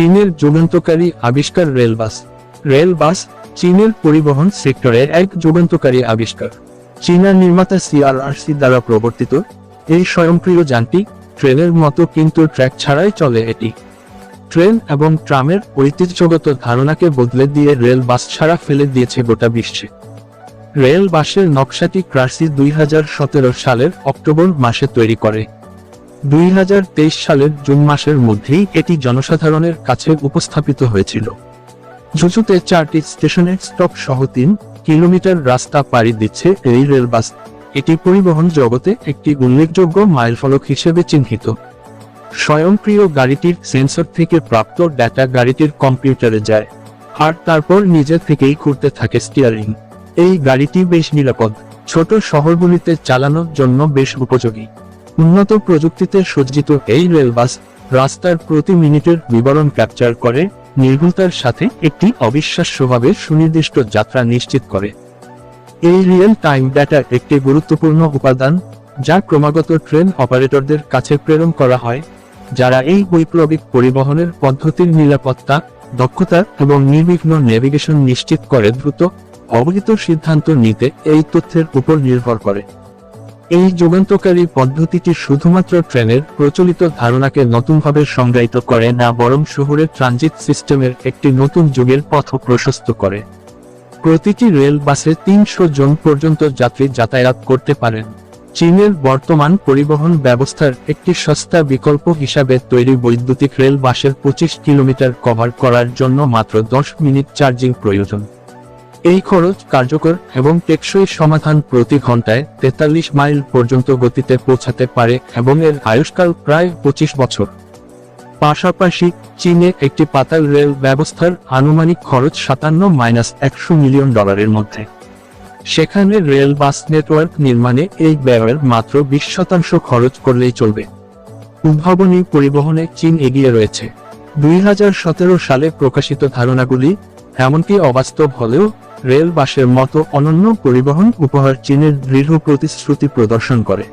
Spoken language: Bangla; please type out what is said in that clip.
চীনের যুগান্তকারী আবিষ্কার রেলবাস। রেলবাস চীনের পরিবহন সেক্টরে এক যুগান্তকারী আবিষ্কার। চীনা নির্মাতা সিআরআরসি দ্বারা প্রবর্তিত এই স্বয়ংক্রিয় যানটি ট্রেনের মতো কিন্তু ট্র্যাক ছাড়াই চলে এটি। ট্রেন এবং ট্রামের ঐতিহ্যগত ধারণাকে বদলে দিয়ে রেল বাস ছাড়া ফেলে দিয়েছে গোটা বিশ্বে। রেল বাসের নকশাটি ক্রাসি দুই হাজার সতেরো সালের অক্টোবর মাসে তৈরি করে। দুই হাজার তেইশ সালের জুন মাসের মধ্যেই এটি জনসাধারণের কাছে উপস্থাপিত হয়েছিল। জুজুতে চারটি স্টেশনের স্টপ সহ তিন কিলোমিটার রাস্তা পাড়ি দিচ্ছে এই রেল বাস এটি পরিবহন জগতে একটি উল্লেখযোগ্য মাইলফলক হিসেবে চিহ্নিত। স্বয়ংক্রিয় গাড়িটির সেন্সর থেকে প্রাপ্ত ডেটা গাড়িটির কম্পিউটারে যায়, আর তারপর নিজে থেকেই ঘুরতে থাকে স্টিয়ারিং। এই গাড়িটি বেশ নিরাপদ, ছোট শহরগুলিতে চালানোর জন্য বেশ উপযোগী। উন্নত প্রযুক্তিতে সজ্জিত এই রেলবাস রাস্তার প্রতি মিনিটের বিবরণ ক্যাপচার করে, নির্ভুলতার সাথে একটি অবিশ্বাস্যভাবে সুনির্দিষ্ট যাত্রা নিশ্চিত করে। এই রিয়েল টাইম ডেটা একটি গুরুত্বপূর্ণ উপাদান, যা ক্রমাগত ট্রেন অপারেটরদের কাছে প্রেরণ করা হয়, যারা এই বৈপ্লবিক পরিবহনের পদ্ধতির নিরাপত্তা, দক্ষতা এবং নির্বিঘ্ন নেভিগেশন নিশ্চিত করে দ্রুত অবহিত সিদ্ধান্ত নিতে এই তথ্যের উপর নির্ভর করে। এই যুগান্তকারী পদ্ধতিটি শুধুমাত্র ট্রেনের প্রচলিত ধারণাকে নতুনভাবে সংজ্ঞায়িত করে না, বরং শহরের ট্রানজিট সিস্টেমের একটি নতুন যুগের পথ প্রশস্ত করে। প্রতিটি রেল বাসে তিনশো জন পর্যন্ত যাত্রী যাতায়াত করতে পারেন। চীনের বর্তমান পরিবহন ব্যবস্থার একটি সস্তা বিকল্প হিসাবে তৈরি বৈদ্যুতিক রেল বাসের পঁচিশ কিলোমিটার কভার করার জন্য মাত্র দশ মিনিট চার্জিং প্রয়োজন। এই খরচ কার্যকর এবং টেকসই সমাধান প্রতি ঘন্টায় তেতাল্লিশ মাইল পর্যন্ত গতিতে পৌঁছাতে পারে এবং এর আয়ুষ্কাল প্রায় পঁচিশ বছর। পাশাপাশি চীনে একটি পাতাল রেল ব্যবস্থার আনুমানিক খরচ সাতান্ন মাইনাস একশো মিলিয়ন ডলারের মধ্যে। সেখানে রেল বাস নেটওয়ার্ক নির্মাণে এই ব্যয়ের মাত্র বিশ শতাংশ খরচ করলেই চলবে। উদ্ভাবনী পরিবহনে চীন এগিয়ে রয়েছে। দুই হাজার সতেরো সালে প্রকাশিত ধারণাগুলি এমনকি অবাস্তব হলেও রেল বাসের মতো অনন্য পরিবহন উপহার চীনের দৃঢ় প্রতিশ্রুতি প্রদর্শন করে।